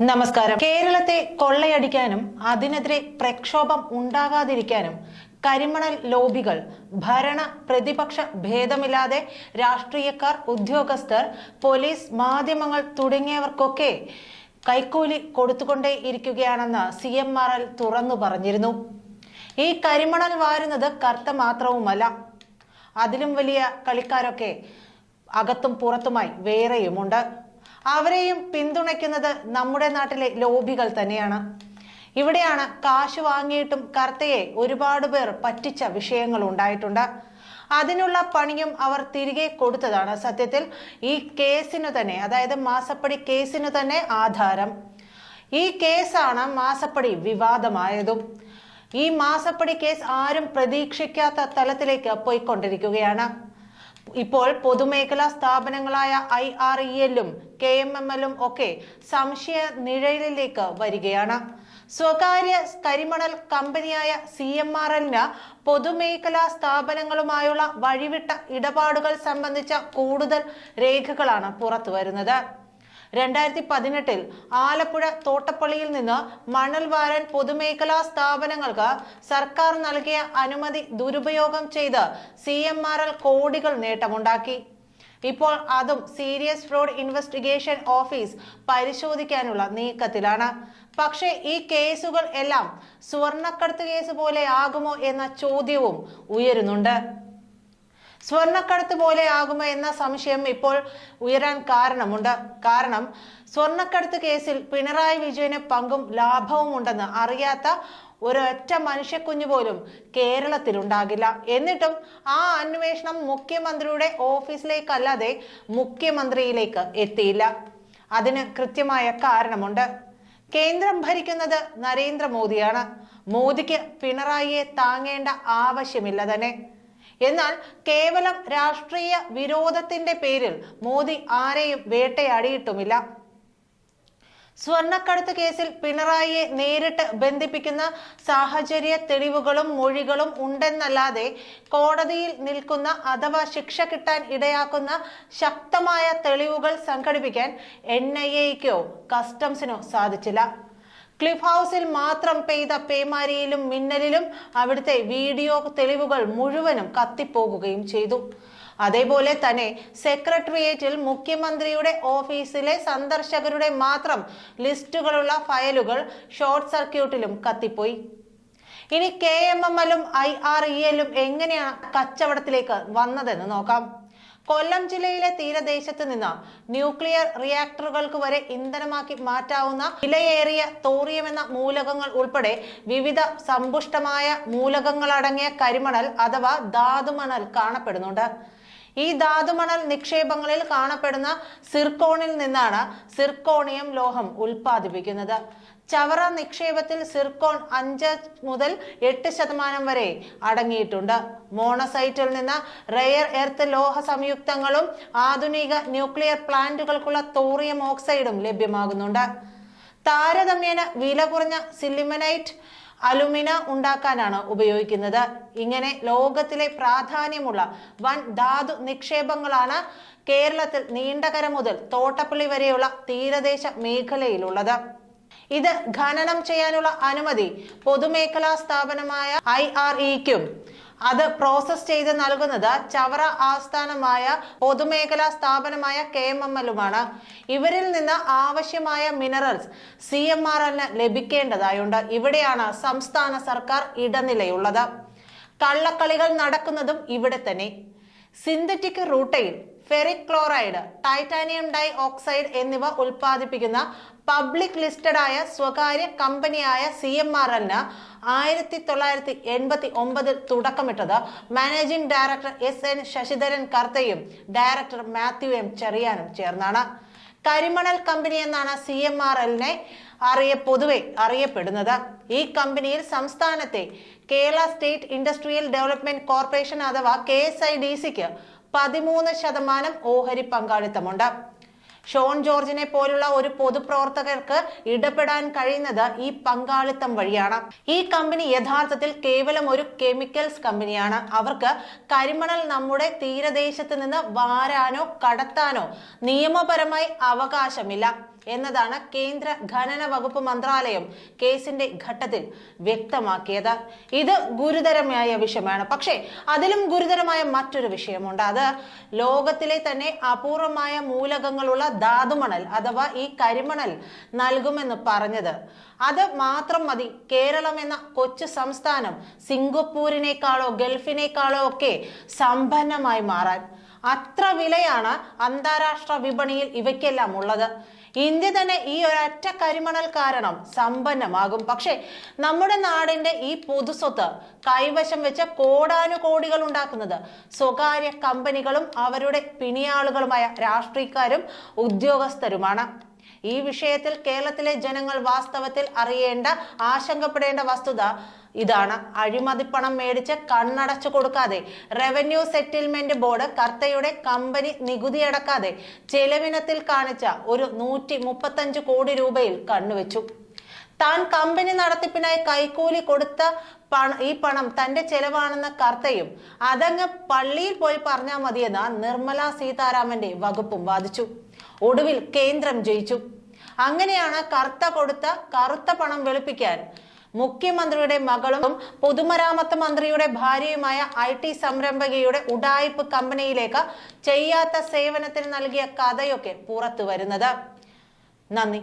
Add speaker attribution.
Speaker 1: നമസ്കാരം. കേരളത്തെ കൊള്ളയടിക്കാനും അതിനെതിരെ പ്രക്ഷോഭം ഉണ്ടാകാതിരിക്കാനും കരിമണൽ ലോബികൾ ഭരണ പ്രതിപക്ഷ ഭേദമില്ലാതെ രാഷ്ട്രീയക്കാർ ഉദ്യോഗസ്ഥർ പോലീസ് മാധ്യമങ്ങൾ തുടങ്ങിയവർക്കൊക്കെ കൈക്കൂലി കൊടുത്തുകൊണ്ടേ ഇരിക്കുകയാണെന്ന് സി എം ആർ എൽ തുറന്നു പറഞ്ഞിരുന്നു. ഈ കരിമണൽ വാരുന്നത് കർത്ത മാത്രവുമല്ല അതിലും വലിയ കളിക്കാരൊക്കെ അകത്തും പുറത്തുമായി വേറെയുമുണ്ട്. അവരെയും പിന്തുണയ്ക്കുന്നത് നമ്മുടെ നാട്ടിലെ ലോബികൾ തന്നെയാണ്. ഇവിടെയാണ് കാശ് വാങ്ങിയിട്ടും കർത്തയെ ഒരുപാട് പേർ പറ്റിച്ച വിഷയങ്ങൾ ഉണ്ടായിട്ടുണ്ട്. അതിനുള്ള പണിയും അവർ തിരികെ കൊടുത്തതാണ് സത്യത്തിൽ. ഈ കേസിനു തന്നെ അതായത് മാസപ്പടി കേസിനു തന്നെ ആധാരം. ഈ കേസാണ് മാസപ്പടി വിവാദമായതും. ഈ മാസപ്പടി കേസ് ആരും പ്രതീക്ഷിക്കാത്ത തലത്തിലേക്ക് പോയിക്കൊണ്ടിരിക്കുകയാണ്. ഇപ്പോൾ പൊതുമേഖലാ സ്ഥാപനങ്ങളായ ഐ ആർ ഇ എല്ലും കെ എം എം എല്ലും ഒക്കെ സംശയ നിഴലിലേക്ക് വരികയാണ്. സ്വകാര്യ കരിമണൽ കമ്പനിയായ സി എം ആർ എല്ലിന് പൊതുമേഖലാ സ്ഥാപനങ്ങളുമായുള്ള വഴിവിട്ട ഇടപാടുകൾ സംബന്ധിച്ച കൂടുതൽ രേഖകളാണ് പുറത്തു വരുന്നത് രണ്ടായിരത്തി പതിനെട്ടിൽ ആലപ്പുഴ തോട്ടപ്പള്ളിയിൽ നിന്ന് മണൽ വാരാൻ പൊതുമേഖലാ സ്ഥാപനങ്ങൾക്ക് സർക്കാർ നൽകിയ അനുമതി ദുരുപയോഗം ചെയ്ത് സി എം ആർ എൽ കോടികൾ നേട്ടമുണ്ടാക്കി. ഇപ്പോൾ അതും സീരിയസ് ഫ്രോഡ് ഇൻവെസ്റ്റിഗേഷൻ ഓഫീസ് പരിശോധിക്കാനുള്ള നീക്കത്തിലാണ്. പക്ഷേ ഈ കേസുകൾ എല്ലാം സ്വർണക്കടത്ത് കേസ് പോലെ ആകുമോ എന്ന ചോദ്യവും ഉയരുന്നുണ്ട്. സ്വർണക്കടത്ത് പോലെ ആകുമോ എന്ന സംശയം ഇപ്പോൾ ഉയരാൻ കാരണമുണ്ട്. കാരണം സ്വർണക്കടത്ത് കേസിൽ പിണറായി വിജയന് പങ്കും ലാഭവും ഉണ്ടെന്ന് അറിയാത്ത ഒരൊറ്റ മനുഷ്യക്കുഞ്ഞു പോലും കേരളത്തിൽ കേരളത്തിലുണ്ടാകില്ല. എന്നിട്ടും ആ അന്വേഷണം മുഖ്യമന്ത്രിയുടെ ഓഫീസിലേക്കല്ലാതെ മുഖ്യമന്ത്രിയിലേക്ക് എത്തിയില്ല. അതിന് കൃത്യമായ കാരണമുണ്ട്. കേന്ദ്രം ഭരിക്കുന്നത് നരേന്ദ്രമോദിയാണ്. മോദിക്ക് പിണറായിയെ താങ്ങേണ്ട ആവശ്യമില്ല തന്നെ. എന്നാൽ കേവലം രാഷ്ട്രീയ വിരോധത്തിന്റെ പേരിൽ മോദി ആരെയും വേട്ടയാടിയിട്ടുമില്ല. സ്വർണക്കടത്ത് കേസിൽ പിണറായിയെ നേരിട്ട് ബന്ധിപ്പിക്കുന്ന സാഹചര്യ തെളിവുകളും മൊഴികളും ഉണ്ടെന്നല്ലാതെ കോടതിയിൽ നിൽക്കുന്ന അഥവാ ശിക്ഷ കിട്ടാൻ ഇടയാക്കുന്ന ശക്തമായ തെളിവുകൾ സംഘടിപ്പിക്കാൻ എൻ ഐ കസ്റ്റംസിനോ സാധിച്ചില്ല. ക്ലിഫ് ഹൗസിൽ മാത്രം പെയ്ത പേമാരിയിലും മിന്നലിലും അവിടുത്തെ വീഡിയോ തെളിവുകൾ മുഴുവനും കത്തിപ്പോകുകയും ചെയ്തു. അതേപോലെ തന്നെ സെക്രട്ടേറിയറ്റിൽ മുഖ്യമന്ത്രിയുടെ ഓഫീസിലെ സന്ദർശകരുടെ മാത്രം ലിസ്റ്റുകളുള്ള ഫയലുകൾ ഷോർട്ട് സർക്യൂട്ടിലും കത്തിപ്പോയി. ഇനി കെ എം എം എല്ലും ഐ ആർ ഇ എല്ലും എങ്ങനെയാണ് കച്ചവടത്തിലേക്ക് വന്നതെന്ന് നോക്കാം. കൊല്ലം ജില്ലയിലെ തീരദേശത്ത് നിന്ന് ന്യൂക്ലിയർ റിയാക്ടറുകൾക്ക് വരെ ഇന്ധനമാക്കി മാറ്റാവുന്ന വിലയേറിയ തോറിയം എന്ന മൂലകങ്ങൾ ഉൾപ്പെടെ വിവിധ സമ്പുഷ്ടമായ മൂലകങ്ങളടങ്ങിയ കരിമണൽ അഥവാ ധാതുമണൽ കാണപ്പെടുന്നുണ്ട്. ഈ ധാതുമണൽ നിക്ഷേപങ്ങളിൽ കാണപ്പെടുന്ന സിർക്കോണിൽ നിന്നാണ് സിർക്കോണിയം ലോഹം ഉൽപ്പാദിപ്പിക്കുന്നത്. ചവറ നിക്ഷേപത്തിൽ സിർക്കോൺ അഞ്ച് മുതൽ എട്ട് ശതമാനം വരെ അടങ്ങിയിട്ടുണ്ട്. മോണസൈറ്റിൽ നിന്ന് റെയർ എർത്ത് ലോഹ സംയുക്തങ്ങളും ആധുനിക ന്യൂക്ലിയർ പ്ലാന്റുകൾക്കുള്ള തോറിയം ഓക്സൈഡും ലഭ്യമാകുന്നുണ്ട്. താരതമ്യേന വില കുറഞ്ഞ സിലിമനൈറ്റ് അലുമിന ഉണ്ടാക്കാനാണ് ഉപയോഗിക്കുന്നത്. ഇങ്ങനെ ലോകത്തിലെ പ്രാധാന്യമുള്ള വൻ ധാതു നിക്ഷേപങ്ങളാണ് കേരളത്തിൽ നീണ്ടകര മുതൽ തോട്ടപ്പള്ളി വരെയുള്ള തീരദേശ മേഖലയിലുള്ളത്. ഇത് ഖനനം ചെയ്യാനുള്ള അനുമതി പൊതുമേഖലാ സ്ഥാപനമായ ഐ ആർ ഇക്കും അത് പ്രോസസ് ചെയ്ത് നൽകുന്നത് ചവറ ആസ്ഥാനമായ പൊതുമേഖലാ സ്ഥാപനമായ കെ എം എം എല്ലുമാണ്. ഇവരിൽ നിന്ന് ആവശ്യമായ മിനറൽസ് സി എം ആർ എല്ലിന് ലഭിക്കേണ്ടതായുണ്ട്. ഇവിടെയാണ് സംസ്ഥാന സർക്കാർ ഇടനിലയുള്ളത്. കള്ളക്കളികൾ നടക്കുന്നതും ഇവിടെ തന്നെ. Synthetic rutile ferric chloride titanium dioxide എന്നിവ ഉൽപ്പാദിപ്പിക്കുന്ന പബ്ലിക് ലിസ്റ്റഡ് ആയ സ്വകാര്യ കമ്പനിയായ സി എം ആർ എല്ലിന് ആയിരത്തി തൊള്ളായിരത്തി എൺപത്തി ഒമ്പതിൽ തുടക്കമിട്ടത് managing director S N Sasidharan കർത്തയും director Mathew M ചെറിയാനും ചേർന്നാണ്. കരിമണൽ കമ്പനി എന്നാണ് സി എം ആർ എല്ലിനെ അറിയ പൊതുവെ അറിയപ്പെടുന്നത്. ഈ കമ്പനിയിൽ സംസ്ഥാനത്തെ Kerala state industrial development corporation അഥവാ കെ എസ് ഐ ഡി സിക്ക് പതിമൂന്ന് ശതമാനം ഓഹരി പങ്കാളിത്തമുണ്ട്. ഷോൺ ജോർജിനെ പോലുള്ള ഒരു പൊതുപ്രവർത്തകർക്ക് ഇടപെടാൻ കഴിയുന്നത് ഈ പങ്കാളിത്തം വഴിയാണ്. ഈ കമ്പനി യഥാർത്ഥത്തിൽ കേവലം ഒരു കെമിക്കൽസ് കമ്പനിയാണ്. അവർക്ക് കരിമണൽ നമ്മുടെ തീരദേശത്ത് നിന്ന് വാരാനോ കടത്താനോ നിയമപരമായി അവകാശമില്ല. എന്നതാണ് കേന്ദ്ര ഖനന വകുപ്പ് മന്ത്രാലയം കേസിന്റെ ഘട്ടത്തിൽ വ്യക്തമാക്കിയത്. ഇത് ഗുരുതരമായ വിഷയമാണ്. പക്ഷേ അതിലും ഗുരുതരമായ മറ്റൊരു വിഷയമുണ്ട്. അത് ലോകത്തിലെ തന്നെ അപൂർവമായ മൂലകങ്ങളുള്ള ധാതുമണൽ അഥവാ ഈ കരിമണൽ നൽകുമെന്ന് പറഞ്ഞത്. അത് മാത്രം മതി. കേരളം എന്ന കൊച്ചു സംസ്ഥാനം സിംഗപ്പൂരിനേക്കാളോ ഗൾഫിനേക്കാളോ ഒക്കെ സമ്പന്നമായി മാറാൻ. അത്ര വിലയാണ് അന്താരാഷ്ട്ര വിപണിയിൽ ഇവയ്ക്കെല്ലാം ഉള്ളത്. ഇന്ത്യ തന്നെ ഈ ഒരൊറ്റ കരിമണൽ കാരണം സമ്പന്നമാകും. പക്ഷേ നമ്മുടെ നാടിന്റെ ഈ പൊതുസ്വത്ത് കൈവശം വെച്ച കോടാനുകോടികൾ ഉണ്ടാക്കുന്നത് സ്വകാര്യ കമ്പനികളും അവരുടെ പിണിയാളുകളുമായ രാഷ്ട്രീയക്കാരും ഉദ്യോഗസ്ഥരുമാണ്. ഈ വിഷയത്തിൽ കേരളത്തിലെ ജനങ്ങൾ വാസ്തവത്തിൽ അറിയേണ്ട ആശങ്കപ്പെടേണ്ട വസ്തുത ഇതാണ്. അഴിമതിപ്പണം മേടിച്ച് കണ്ണടച്ചു കൊടുക്കാതെ റവന്യൂ സെറ്റിൽമെന്റ് ബോർഡ് കർത്തയുടെ കമ്പനി നികുതി അടക്കാതെ ചെലവിനത്തിൽ കാണിച്ച ഒരു നൂറ്റി മുപ്പത്തഞ്ച് കോടി രൂപയിൽ കണ്ണുവെച്ചു. താൻ കമ്പനി നടത്തിപ്പിനായി കൈക്കൂലി കൊടുത്ത ഈ പണം തന്റെ ചെലവാണെന്ന കർത്തയും അതങ്ങ് പള്ളിയിൽ പോയി പറഞ്ഞാൽ മതിയെന്ന നിർമ്മല സീതാരാമന്റെ വകുപ്പും വാദിച്ചു. ഒടുവിൽ കേന്ദ്രം ജയിച്ചു. അങ്ങനെയാണ് കർത്ത കൊടുത്ത കറുത്ത പണം വെളുപ്പിക്കാൻ. മുഖ്യമന്ത്രിയുടെ മകളും പൊതുമരാമത്ത് മന്ത്രിയുടെ ഭാര്യയുമായ ഐ ടി സംരംഭകയുടെ ഉഡായിപ്പ് കമ്പനിയിലേക്ക് ചെയ്യാത്ത സേവനത്തിന് നൽകിയ കഥയൊക്കെ പുറത്തു വരുന്നത് നന്ദി.